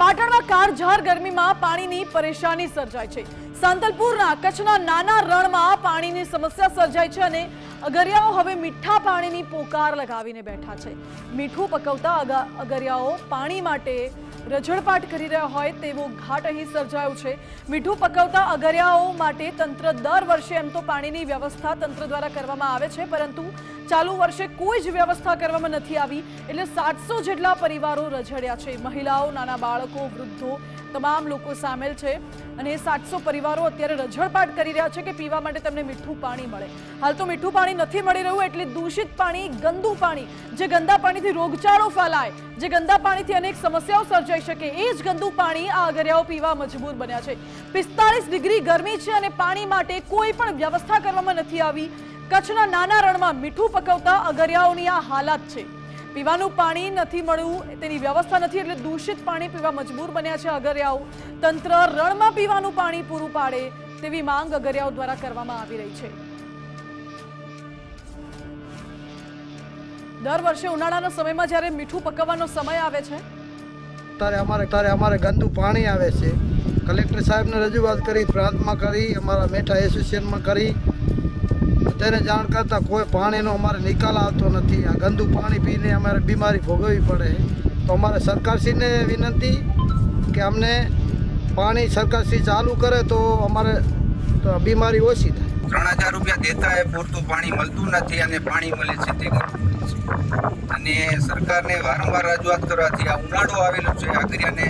પાટણમાં કાળઝાર ગરમીમાં પાણીની પરેશાની સર્જાય છે. સાંતલપુરના કચ્છના નાના રણમાં પાણીની સમસ્યા સર્જાય છે અને અગરિયાઓ હવે મીઠા પાણીની પોકાર લગાવીને બેઠા છે. મીઠું પકવતા અગા- અગરિયાઓ પાણી માટે રઝળપાટ કરી રહ્યા હોય તેવો ઘાટ અહીં સર્જાયો છે. મીઠું પકવતા અગરિયાઓ માટે તંત્ર દર વર્ષે એમ તો પાણીની વ્યવસ્થા તંત્ર દ્વારા કરવામાં આવે છે, પરંતુ ચાલુ વર્ષે કોઈ જ વ્યવસ્થા કરવામાં નથી આવી. એટલે સાતસો જેટલા પરિવારો રઝળ્યા છે. મહિલાઓ, નાના બાળકો, વૃદ્ધો તમામ લોકો સામેલ છે અને એ સાતસો પરિવારો અત્યારે રઝળપાટ કરી રહ્યા છે કે પીવા માટે તેમને મીઠું પાણી મળે. હાલ તો મીઠું પાણી નથી મળી રહ્યું એટલે દૂષિત પાણી, ગંદુ પાણી, જે ગંદા પાણીથી રોગચાળો ફેલાય, જે ગંદા પાણીથી અનેક સમસ્યાઓ સર્જાઈ શકે, એ જ ગંદુ પાણી આ અગરિયાઓ પીવા મજબૂર બન્યા છે. પિસ્તાળીસ ડિગ્રી ગરમી છે અને પાણી માટે કોઈ પણ વ્યવસ્થા કરવામાં નથી આવી. કચ્છના નાના રણમાં મીઠું પકવતા અગરિયાઓની આ હાલત છે. પીવાનું પાણી નથી મળ્યું, તેની વ્યવસ્થા નથી એટલે દૂષિત પાણી પીવા મજબૂર બન્યા છે અગરિયાઓ. તંત્ર રણમાં પીવાનું પાણી પૂરું પાડે તેવી માંગ અગરિયાઓ દ્વારા કરવામાં આવી રહી છે. દર વર્ષે ઉનાળાના સમયમાં જ્યારે મીઠું પકવવાનો સમય આવે છે, ત્યારે અમારે ત્યારે અમારે ગંદુ પાણી આવે છે. કલેક્ટર સાહેબને રજૂઆત કરી પ્રાંતમાં કરી, અમારા મેઠા એસોસિએશનમાં કરી તેને જાણ કરતાં કોઈ પાણીનો અમારે નિકાલ આવતો નથી. આ ગંદુ પાણી પીને અમારે બીમારી ભોગવવી પડે. તો અમારે સરકારશ્રીને વિનંતી કે અમને પાણી સરકારશ્રી ચાલુ કરે તો અમારે બીમારી ઓછી થાય. ત્રણ હજાર રૂપિયા દેતા એ પૂરતું પાણી મળતું નથી અને પાણી મળે છે તે અને સરકારને વારંવાર રજૂઆત કરવાથી આ ઉનાળો આવેલો છે આગરિયાને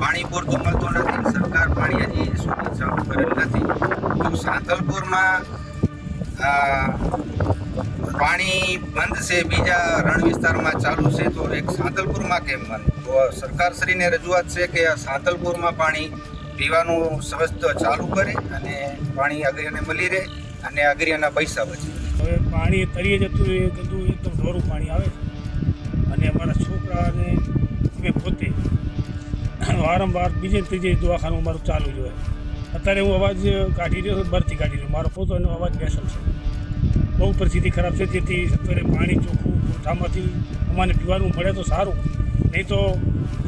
પાણી પૂરતું મળતું નથી. સરકાર પાણી હજી સુધી ચાલુ કરેલ નથી. તો સાંતલપુરમાં પાણી બંધ છે, બીજા રણ વિસ્તારમાં ચાલુ છે, તો એક સાંતલપુરમાં કેમ બંધ? સરકારશ્રીને રજૂઆત છે કે આ સાંતલપુરમાં પાણી પીવાનું સ્વસ્થ ચાલુ કરે અને પાણી અગરિયાને મળી રહે અને અગરિયાના પૈસા બચે. હવે પાણી તરીએ જતું એ ગંદુ એકદમ ઢોરું પાણી આવે છે. અને અમારા છોકરાને અમે પોતે વારંવાર બીજે ત્રીજે દવાખાનું અમારું ચાલુ જ હોય. અત્યારે હું અવાજ કાઢી રહ્યો છું બરથી કાઢી રહ્યો મારો પોતાનો અવાજ બેસલ છે. બહુ પરિસ્થિતિ ખરાબ છે, જેથી અત્યારે પાણી ચોખ્ખું કોઠામાંથી અમારે પીવાનું મળે તો સારું. નહીં તો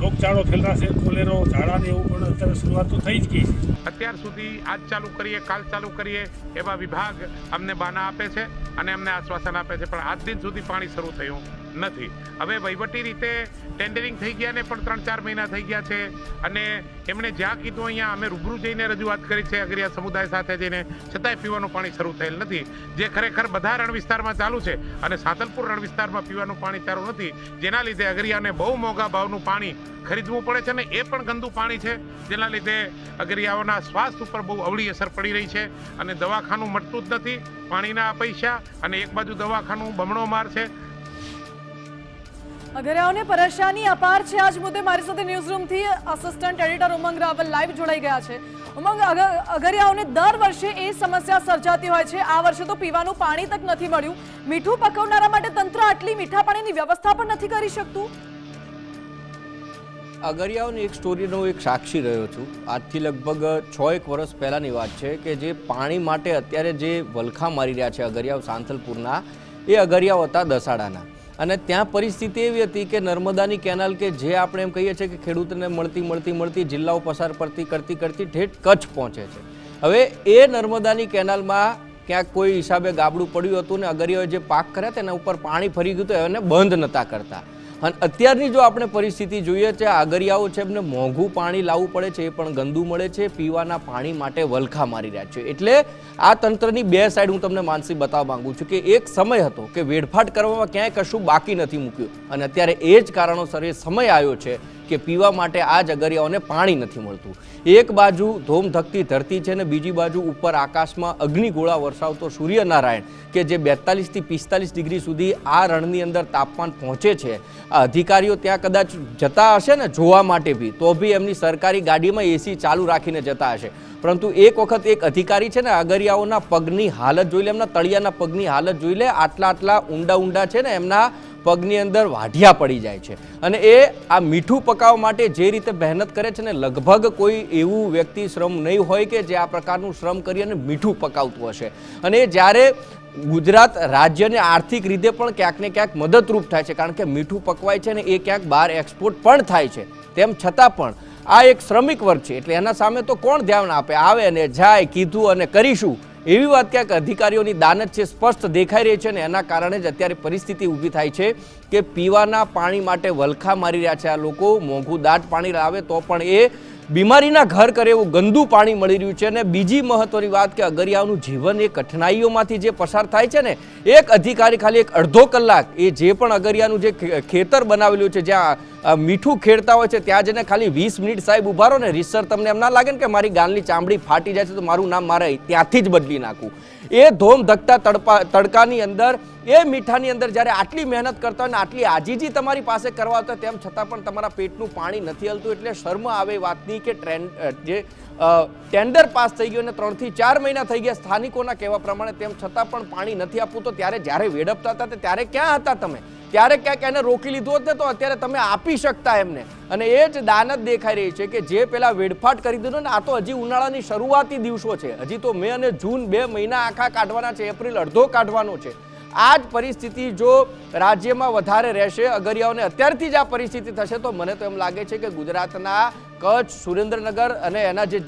રોગચાળો ફેલાશે કોલેરો, ઝાડા ને એવું પણ અત્યારે શરૂઆત તો થઈ જ ગઈ છે. અત્યાર સુધી આજ ચાલુ કરીએ, કાલ ચાલુ કરીએ એવા વિભાગ અમને બાના આપે છે અને અમને આશ્વાસન આપે છે. પણ આજ દિન સુધી પાણી શરૂ થયું. નથી. હવે વહીવટી રીતે ટેન્ડરિંગ થઈ ગયા ને પણ ત્રણ ચાર મહિના થઈ ગયા છે. અને એમણે જ્યાં કીધું અહીંયા, અમે રૂબરૂ જઈને રજૂઆત કરી છે અગરિયા સમુદાય સાથે જઈને. છતાંય પીવાનું પાણી શરૂ થયેલ નથી. જે ખરેખર બધા રણ વિસ્તારમાં ચાલુ છે અને સાતલપુર રણ વિસ્તારમાં પીવાનું પાણી ચાલુ નથી, જેના લીધે અગરિયાને બહુ મોંઘા ભાવનું પાણી ખરીદવું પડે છે ને એ પણ ગંદુ પાણી છે, જેના લીધે અગરિયાઓના સ્વાસ્થ્ય ઉપર બહુ અવળી અસર પડી રહી છે અને દવાખાનું મટતું જ નથી, પાણીના પૈસા અને એક બાજુ દવાખાનું બમણો માર છે. અગરિયાઓને પરેશાની અપાર છે આજ મુદ્દે મારી સાથે ન્યૂઝરૂમથી assistant editor Umang Raval live જોડાઈ ગયા છે ઉમંગ અગરિયાઓને દર વર્ષે એ સમસ્યા સર્જાતી હોય છે આ વર્ષે તો પીવાનું પાણી તક નથી મળ્યું મીઠું પકવનારા માટે તંત્ર આટલી મીઠા પાણીની વ્યવસ્થા પણ નથી કરી શકતું અગરિયાઓની એક સ્ટોરીનો એક સાક્ષી રહ્યો છું આજથી લગભગ છ એક વર્ષ પહેલાંની વાત છે કે જે પાણી માટે અત્યારે જે વલખા મારી રહ્યા છે અગરિયાઓ સાંથલપુરના એ અગરિયાઓ હતા દસાડાના અને ત્યાં પરિસ્થિતિ એવી હતી કે નર્મદાની કેનાલ કે જે આપણે એમ કહીએ છીએ કે ખેડૂતને મળતી મળતી મળતી જિલ્લાઓ પસાર પડતી કરતી કરતી ઠેઠ કચ્છ પહોંચે છે. હવે એ નર્મદાની કેનાલમાં ક્યાંક કોઈ હિસાબે ગાબડું પડ્યું હતું ને અગરિયાઓએ જે પાક કર્યા હતા એના ઉપર પાણી ફરી ગયું હતું, એને બંધ નહોતા કરતા. અને અત્યારની જો આપણે પરિસ્થિતિ જોઈએ છે, આગરિયાઓ છે, એમને મોંઘું પાણી લાવવું પડે છે, એ પણ ગંદુ મળે છે, પીવાના પાણી માટે વલખા મારી રહ્યા છે. એટલે આ તંત્રની બે સાઈડ હું તમને માનસી બતાવવા માંગુ છું કે એક સમય હતો કે વેડફાટ કરવામાં ક્યાંય કશું બાકી નથી મૂક્યું. અને અત્યારે એ જ કારણોસર એ સમય આવ્યો છે કે પીવા માટે આ જ અગરિયાઓને પાણી નથી મળતું. એક બાજુ ધોમધકતી ધરતી છે ને બીજી બાજુ ઉપર આકાશમાં અગ્નિગોળા વરસાવતો સૂર્યનારાયણ, કે જે બેતાલીસથી પિસ્તાલીસ ડિગ્રી સુધી આ રણની અંદર તાપમાન પહોંચે છે. આ અધિકારીઓ ત્યાં કદાચ જતા હશે ને જોવા માટે બી, તો બી એમની સરકારી ગાડીમાં એસી ચાલુ રાખીને જતા હશે. પરંતુ એક વખત એક અધિકારી છે ને અગરિયાઓના પગની હાલત જોઈ લે, એમના તળિયાના પગની હાલત જોઈ લે, આટલા આટલા ઊંડા ઊંડા છે ને એમના પગની અંદર વાઢિયા પડી જાય છે. અને એ આ મીઠું પકાવવા માટે જે રીતે મહેનત કરે છે ને લગભગ કોઈ એવું વ્યક્તિ શ્રમ નહીં હોય કે જે આ પ્રકારનું શ્રમ કરી અને મીઠું પકાવતું હશે. અને જ્યારે ગુજરાત રાજ્યને આર્થિક રીતે પણ ક્યાંક ને ક્યાંક મદદરૂપ થાય છે, કારણ કે મીઠું પકવાય છે ને એ ક્યાંક બહાર એક્સપોર્ટ પણ થાય છે. તેમ છતાં પણ આ એક શ્રમિક વર્ગ છે, એટલે એના સામે તો કોણ ધ્યાન આપે? આવે અને જાય, કીધું અને કરીશું. એવી વાત ક્યાંક અધિકારીઓની દાનત છે, સ્પષ્ટ દેખાઈ રહી છે અને એના કારણે જ અત્યારે પરિસ્થિતિ ઊભી થાય છે કે પીવાના પાણી માટે વલખા મારી રહ્યા છે. આ લોકો મોંઘું દાટ પાણી લાવે તો પણ એ બીમારીના ઘર કરે એવું ગંદુ પાણી મળી રહ્યું છે અને બીજી મહત્વની વાત કે અગરિયાઓનું જીવન એ કઠિનાઈઓમાંથી જે પસાર થાય છે ને, એક અધિકારી ખાલી એક અડધો કલાક એ જે પણ અગરિયાનું જે ખેતર બનાવેલું છે, જ્યાં મીઠું ખેડતા હોય છે, ત્યાં જઈને ખાલી વીસ મિનિટ સાહેબ ઊભા રહો ને રીસર તમને એમ ના લાગે ને કે મારી ગાલની ચામડી ફાટી જાય છે, તો મારું નામ મારે ત્યાંથી જ બદલી નાખું. એ ધોમ ધકતા તડપા તડકાની અંદર, એ મીઠાની અંદર જ્યારે આટલી મહેનત કરતા હોય ને આટલી આજીજી તમારી પાસે કરવા હતા તેમ છતાં પણ તમારા પેટનું પાણી નથી હલતું એટલે શર્મ આવે વાતની કે ટ્રેન્ડ જે ટેન્ડર પાસ થઈ ગયું અને ત્રણથી ચાર મહિના થઈ ગયા સ્થાનિકોના કહેવા પ્રમાણે તેમ છતાં પણ પાણી નથી આપવું તો ત્યારે જ્યારે વેડપતા હતા ત્યારે ક્યાં હતા તમે? ત્યારે ક્યાંક એને રોકી લીધું હતું તો અત્યારે તમે આપી શકતા એમને. અને એ જ દાનત દેખાઈ રહી છે કે જે પેલા વેડફાટ કરી દીધું ને આ તો હજી ઉનાળાની શરૂઆતી દિવસો છે. હજી તો મે અને જૂન બે મહિના આખા કાઢવાના છે, એપ્રિલ અડધો કાઢવાનો છે. આ જ પરિસ્થિતિ જો રાજ્યમાં વધારે રહેશે, અગરિયાઓને અત્યારથી જ આ પરિસ્થિતિ થશે, તો મને તો એમ લાગે છે કે ગુજરાતના કચ્છ, સુરેન્દ્રનગર અને એના જે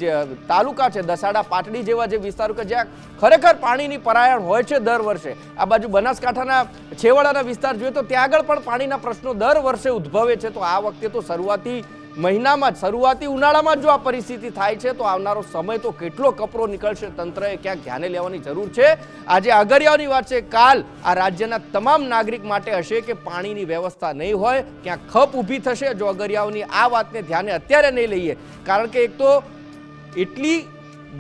તાલુકા છે, દસાડા, પાટડી જેવા જે વિસ્તારો કે જ્યાં ખરેખર પાણીની પરાયણ હોય છે દર વર્ષે, આ બાજુ બનાસકાંઠાના છેવાડાના વિસ્તાર જોઈએ તો ત્યાં આગળ પણ પાણીના પ્રશ્નો દર વર્ષે ઉદ્ભવે છે, તો આ વખતે તો શરૂઆતી મહિનામાં જ, શરૂઆતી ઉનાળામાં જો આ પરિસ્થિતિ થાય છે, તો આવનારો સમય તો કેટલો કપરો નીકળશે તંત્રએ ક્યાંક ધ્યાને લેવાની જરૂર છે? આજે અગરિયાઓની વાત છે, કાલ આ રાજ્યના તમામ નાગરિક માટે હશે કે પાણીની વ્યવસ્થા નહીં હોય ક્યાંક ખપ ઊભી થશે? જો અગરિયાઓની આ વાતને ધ્યાને અત્યારે નહીં લઈએ, કારણ કે એક તો એટલી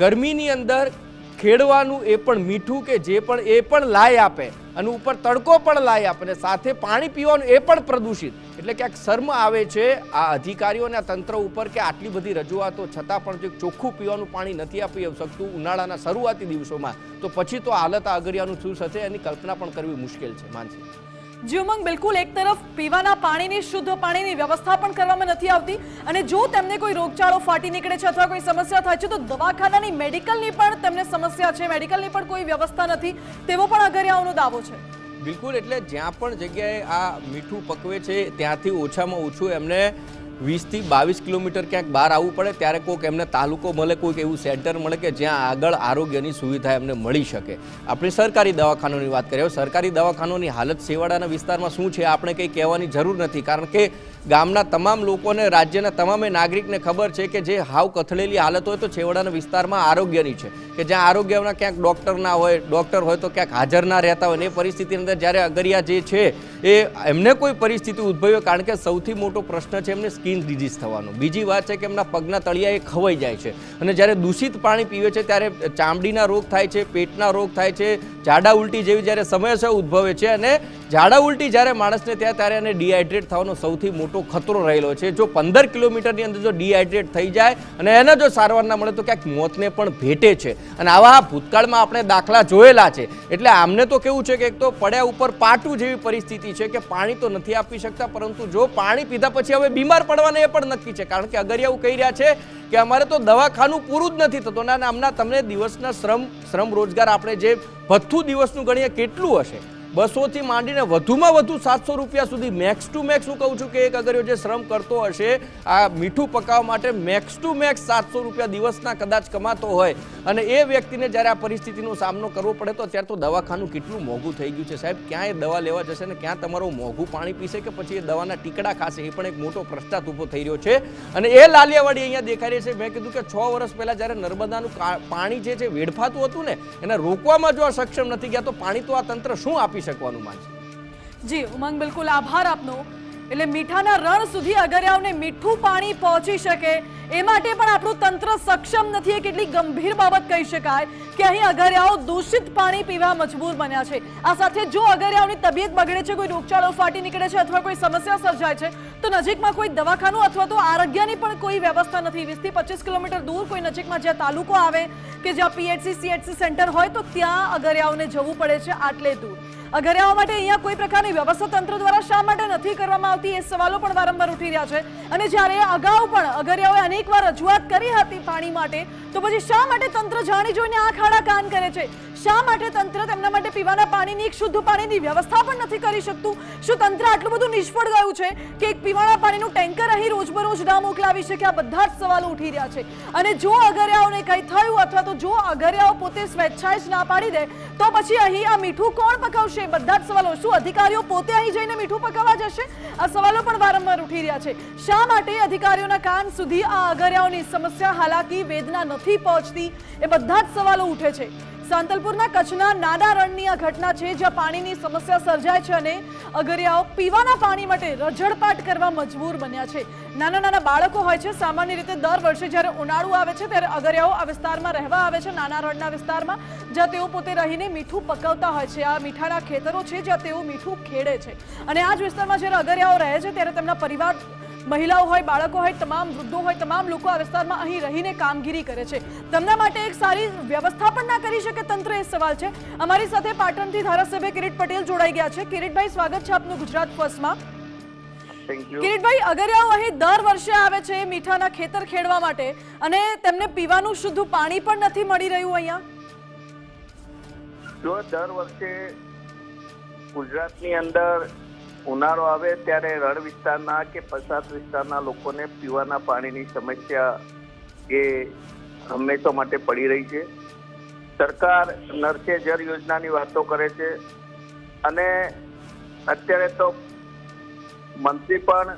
ગરમીની અંદર ખેડવાનું એ પણ મીઠું કે જે પણ એ પણ લાય આપે. અને ઉપર તડકો પણ લાય આપે સાથે પાણી પીવાનું એ પણ પ્રદૂષિત. એટલે ક્યાંક શર્મ આવે છે આ અધિકારીઓના તંત્ર ઉપર કે આટલી બધી રજૂઆતો, છતાં પણ જો ચોખ્ખું પીવાનું પાણી નથી આપી શકતું ઉનાળાના શરૂઆતી દિવસોમાં, તો પછી તો હાલત આ અગરિયાનું શું થશે એની કલ્પના પણ કરવી મુશ્કેલ છે. માનસી. જી ઉમંગ બિલકુલ એક તરફ પીવાના પાણીની, શુદ્ધ પાણીની વ્યવસ્થા પણ કરવામાં નથી આવતી અને જો તેમને કોઈ રોગચાળો ફાટી નીકળે છે અથવા કોઈ સમસ્યા થાય છે, તો દવાખાનાની મેડિકલની પણ તેમને સમસ્યા છે. મેડિકલની પણ કોઈ વ્યવસ્થા નથી. તેવો પણ અગરિયાઓનો દાવો છે. બિલકુલ, એટલે જ્યાં પણ જગ્યાએ આ મીઠું પકવે છે, ત્યાંથી ઓછામાં ઓછું એમને વીસથી બાવીસ કિલોમીટર ક્યાંક બહાર આવવું પડે, ત્યારે કોઈક એમને તાલુકો મળે, કોઈક એવું સેન્ટર મળે કે જ્યાં આગળ આરોગ્યની સુવિધા એમને મળી શકે. આપણે સરકારી દવાખાનાની વાત કરીએ સરકારી દવાખાનાની હાલત છેવાડાના વિસ્તારમાં શું છે, આપણે કંઈ કહેવાની જરૂર નથી. કારણ કે ગામના તમામ લોકોને, રાજ્યના તમામે નાગરિકને ખબર છે કે જે હાવ કથળેલી હાલત હોય તો છેવાડાના વિસ્તારમાં આરોગ્યની છે. કે જ્યાં આરોગ્યના ક્યાંક ડૉક્ટર ના હોય, ડૉક્ટર હોય તો ક્યાંક હાજર ના રહેતા હોય એ પરિસ્થિતિની અંદર જ્યારે અગરિયા જે છે એ એમને કોઈ પરિસ્થિતિ ઉદ્ભવ્યો કારણ કે સૌથી મોટો પ્રશ્ન છે એમને સ્કિન ડિઝીઝ થવાનો. બીજી વાત છે કે એમના પગના તળિયા એ ખવાઈ જાય છે. અને જ્યારે દૂષિત પાણી પીવે છે, ત્યારે ચામડીના રોગ થાય છે, પેટના રોગ થાય છે ઝાડા ઉલટી જેવી જ્યારે સમસ્યા ઉદ્ભવે છે અને ઝાડા ઉલટી જ્યારે માણસને ત્યાં ત્યારે એને ડિહાઇડ્રેટ થવાનો સૌથી મોટો ખતરો રહેલો છે. જો પંદર કિલોમીટરની અંદર જો ડિહાઇડ્રેટ થઈ જાય અને એને જો સારવાર ના મળે તો ક્યાંક મોતને પણ ભેટે છે. અને આવા ભૂતકાળમાં આપણે દાખલા જોયેલા છે. એટલે આમને તો કેવું છે કે એક તો પડ્યા ઉપર પાટું જેવી પરિસ્થિતિ છે કે પાણી તો નથી આપી શકતા, પરંતુ જો પાણી પીધા પછી હવે બીમાર પડવાને એ પણ નક્કી છે. કારણ કે અગરિયા એવું કહી રહ્યા છે કે અમારે તો દવાખાનું પૂરું જ નથી થતું. ના નામના તમને દિવસના શ્રમ શ્રમ રોજગાર આપણે જે ભથ્થું દિવસનું ગણીએ, કેટલું હશે? બસોથી માંડીને વધુમાં વધુ સાતસો રૂપિયા સુધી મેક્સ ટુ મેક્સ હું કહું છું કે એક અગરિયો જે શ્રમ કરતો હશે, આ મીઠું પકાવવા માટે મેક્સ ટુ મેક્સ સાતસો રૂપિયા દિવસના કદાચ કમાતો હોય. અને એ વ્યક્તિને જ્યારે આ પરિસ્થિતિનો સામનો કરવો પડે તો ત્યારે તો દવાખાનું કેટલું મોંઘું થઈ ગયું છે. સાહેબ, ક્યાંય દવા લેવા જશે ને ક્યાં તમારું મોંઘું પાણી પીશે કે પછી એ દવાના ટીકડા ખાશે? એ પણ એક મોટો પ્રશ્નાર્થ ઊભો થઈ રહ્યો છે. અને એ લાલિયાવાડી અહીંયા દેખાઈ રહી છે. મેં કીધું કે છ વર્ષ પહેલાં જ્યારે નર્મદાનું પાણી જે છે, વેડફાતું હતું ને, એને રોકવામાં જો સક્ષમ નથી ગયા તો પાણી તો આ તંત્ર શું આપી શકવાનું માનશે જી, ઉમંગ, બિલકુલ આભાર આપનો. એટલે મીઠાના રણ સુધી અગરિયાઓને મીઠું પાણી પહોંચી શકે એ માટે પણ આપણું તંત્ર સક્ષમ નથી. એ કેટલી ગંભીર બાબત કહી શકાય કે અહીં અગરિયાઓ દૂષિત પાણી પીવા મજબૂર બન્યા છે. આ સાથે જો અગરિયાઓની તબિયત બગડે છે, કોઈ રોગચાળો ફાટી નીકળે છે અથવા કોઈ સમસ્યા સર્જાય છે, તો નજીકમાં કોઈ દવાખાનું અથવા તો આરોગ્યની પણ કોઈ વ્યવસ્થા નથી. વીસથી પચીસ કિલોમીટર દૂર કોઈ નજીકમાં જ્યાં તાલુકો આવે કે જ્યાં પીએચસી, સીએચસી સેન્ટર હોય, તો ત્યાં અગરિયાઓને જવું પડે છે આટલે દૂર. અગરિયાઓ માટે અહીંયા કોઈ પ્રકારની વ્યવસ્થા તંત્ર દ્વારા શા માટે નથી કરવામાં આવતી, એ સવાલો પણ વારંવાર ઉઠી રહ્યા છે. અને જ્યારે અગાઉ પણ અગરિયાઓએ અનેકવાર રજૂઆત કરી હતી પાણી માટે. તો પછી શા માટે તંત્ર જાણી જોઈને આ ખાડા કાન કરે છે? શા માટે તંત્ર તેમના માટે પીવાના પાણીની એક શુદ્ધ પાણીની વ્યવસ્થા પણ નથી કરી શકતું? શું તંત્ર આટલું બધું નિષ્ફળ ગયું છે કે એક પીવાના પાણીનું ટેન્કર અહીં રોજબરોજ ના મોકલાવી શકે? આ બધા જ સવાલો ઉઠી રહ્યા છે. અને જો અગરિયાઓને કંઈ થયું અથવા તો જો અગરિયાઓ પોતે સ્વેચ્છાએ જ ના પાડી દે, તો પછી અહીં આ મીઠું કોણ પકાવશે? બધા જ સવાલો. શું અધિકારીઓ પોતે અહીં જઈને મીઠું પકાવવા જશે? આ સવાલો પણ વારંવાર ઉઠી રહ્યા છે. શા માટે અધિકારીઓના કાન સુધી આ અગરિયાઓની સમસ્યા, હાલાકી, વેદના નથી પહોંચતી એ બધા જ સવાલો ઉઠે છે. સાંતલપુરના કચ્છના નાના રણની આ ઘટના છે, જ્યાં પાણીની સમસ્યા સર્જાય છે અને અગરિયાઓ પીવાના પાણી માટે રજડપાટ કરવા મજબૂર બન્યા છે. નાના નાના બાળકો હોય છે, સામાન્ય રીતે દર વર્ષે જ્યારે ઉનાળુ આવે છે, ત્યારે અગરિયાઓ આ વિસ્તારમાં રહેવા આવે છે, નાના રણના વિસ્તારમાં, જ્યાં તેઓ પોતે રહીને મીઠું પકવતા હોય છે. આ મીઠાના ખેતરો છે, જ્યાં તેઓ મીઠું ખેડે છે. અને આ જ વિસ્તારમાં જ્યારે અગરિયાઓ રહે છે, ત્યારે તેમના પરિવાર મહિલાઓ હોય બાળકો હોય તમામ વૃદ્ધો હોય તમામ લોકો આ વિસ્તારમાં અહીં રહીને કામગીરી કરે છે. તેમના માટે એક સારી વ્યવસ્થા પણ ના કરી શકે તંત્ર એ સવાલ છે. અમારી સાથે પાટણથી ધારાસભ્ય કિરીટ પટેલ જોડાઈ ગયા છે. કિરીટભાઈ સ્વાગત છે આપનું ગુજરાત ફર્સ્ટમાં. કિરીટભાઈ અગરિયાઓ અહીં દર વર્ષે આવે છે મીઠાના ખેતર ખેડવા માટે અને તેમને પીવાનું શુદ્ધ પાણી પણ નથી મળી રહ્યું અહીંયા? જો દર વર્ષે ગુજરાતની અંદર ઉનાળો આવે ત્યારે રણ વિસ્તારના કે પછાત વિસ્તારના લોકોને પીવાના પાણીની સમસ્યા એ હંમેશા માટે પડી રહી છે. સરકાર નરસે જળ યોજનાની વાતો કરે છે અને અત્યારે તો મંત્રી પણ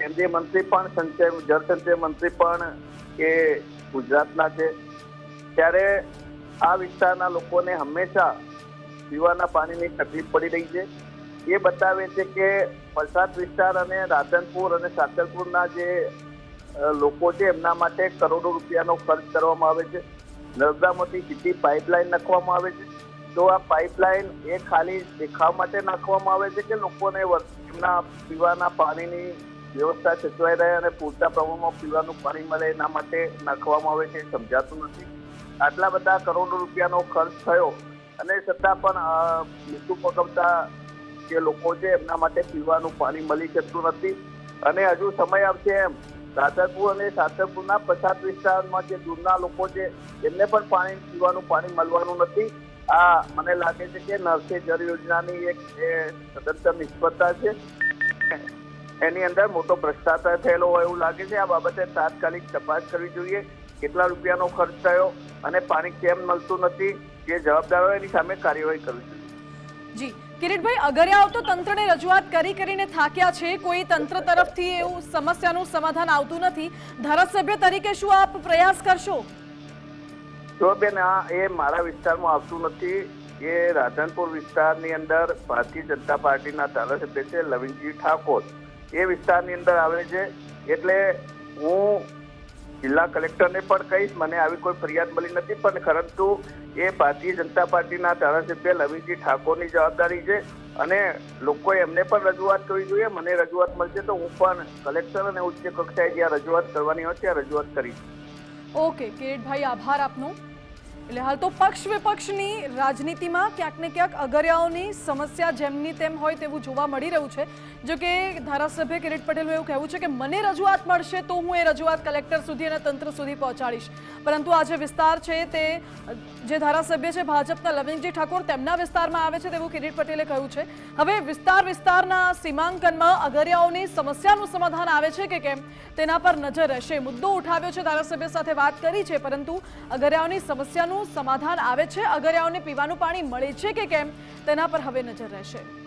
કેન્દ્રીય મંત્રી પણ સંચય જળ મંત્રી પણ એ ગુજરાતના છે. ત્યારે આ વિસ્તારના લોકોને હંમેશા પીવાના પાણીની તકલીફ પડી રહી છે. એ બતાવે છે કે વલસાડ વિસ્તાર અને રાધનપુર અને સાતલપુરના જે લોકો છે, એમના માટે કરોડો રૂપિયાનો ખર્ચ કરવામાં આવે છે. નર્મદામાંથી સીધી પાઇપલાઇન નાખવામાં આવે છે. તો આ પાઇપલાઇન એ ખાલી દેખાવ માટે નાખવામાં આવે છે કે લોકોને એમના પીવાના પાણીની વ્યવસ્થા સચવાઈ રહે અને પૂરતા પ્રમાણમાં પીવાનું પાણી મળે એના માટે નાખવામાં આવે છે સમજાતું નથી. આટલા બધા કરોડો રૂપિયાનો ખર્ચ થયો અને છતાં પણ મીઠું પકવતા જે લોકો છે, એમના માટે પીવાનું પાણી મળી શકતું નથી. અને હજુ સમય આવશે એમ. સાતરપુર અને સાતરપુરના પછાત વિસ્તારમાં જે દૂરના લોકો છે, એમને પણ પાણી, પીવાનું પાણી મળવાનું નથી. આ મને લાગે છે કે નરસે જળ યોજનાની એક સદંતર નિષ્ફળતા છે. એની અંદર મોટો ભ્રષ્ટાચાર થયેલો હોય એવું લાગે છે. આ બાબતે તાત્કાલિક તપાસ કરવી જોઈએ. કેટલા રૂપિયાનો ખર્ચ થયો અને પાણી કેમ મળતું નથી, જે જવાબદાર હોય એની સામે કાર્યવાહી કરવી જોઈએ. જી. કિરીટભાઈ, અગરિયાઓ તો તંત્રને રજૂઆત કરી કરીને થાક્યા છે. કોઈ તંત્ર તરફથી એવું સમસ્યાનું સમાધાન આવતું નથી. ધારાસભ્ય તરીકે શું આપ પ્રયાસ કરશો? જો બેન, આ એ મારા વિસ્તારમાં આવતું નથી. એ રાધનપુર વિસ્તારની અંદર ભારતીય જનતા પાર્ટીના ધારાસભ્ય છે, લવિંગજી ઠાકોર. એ વિસ્તારની અંદર આવે છે. એટલે હું જિલ્લા કલેક્ટરને પણ કહીશ, મને આવી કોઈ ફરિયાદ મળી નથી, પણ પરંતુ એ ભારતીય જનતા પાર્ટીના ધારાસભ્ય લવિંગજી ઠાકોરની જવાબદારી છે અને લોકોએ એમને પણ રજૂઆત કરવી જોઈએ. મને રજૂઆત મળશે તો હું પણ કલેક્ટર અને ઉચ્ચ કક્ષાએ જ્યાં રજૂઆત કરવાની હોય ત્યાં રજૂઆત કરીશ. ઓકે કિરીટભાઈ આભાર આપનો. એટલે હાલ તો પક્ષ વિપક્ષની રાજનીતિમાં ક્યાંક ને ક્યાંક અગરિયાઓની સમસ્યા જેમની તેમ હોય તેવું જોવા મળી રહ્યું છે. જો કે ધારાસભ્ય કિરીટ પટેલનું એવું કહેવું છે કે મને રજૂઆત મળશે તો હું એ રજૂઆત કલેક્ટર સુધી અને તંત્ર સુધી પહોંચાડીશ. પરંતુ આ જે વિસ્તાર છે તે, જે ધારાસભ્ય છે ભાજપના લવિંગજી ઠાકોર તેમના વિસ્તારમાં આવે છે તેવું કિરીટ પટેલે કહ્યું છે. હવે વિસ્તાર વિસ્તારના સીમાંકનમાં અગરિયાઓની સમસ્યાનું સમાધાન આવે છે કે કેમ? તેના પર નજર રહેશે. મુદ્દો ઉઠાવ્યો છે ધારાસભ્ય સાથે વાત કરી છે, પરંતુ અગરિયાઓની સમાધાન આવે છે? અગરિયાઓને પીવાનું પાણી મળે છે કે કેમ? તેના પર હવે નજર રહેશે.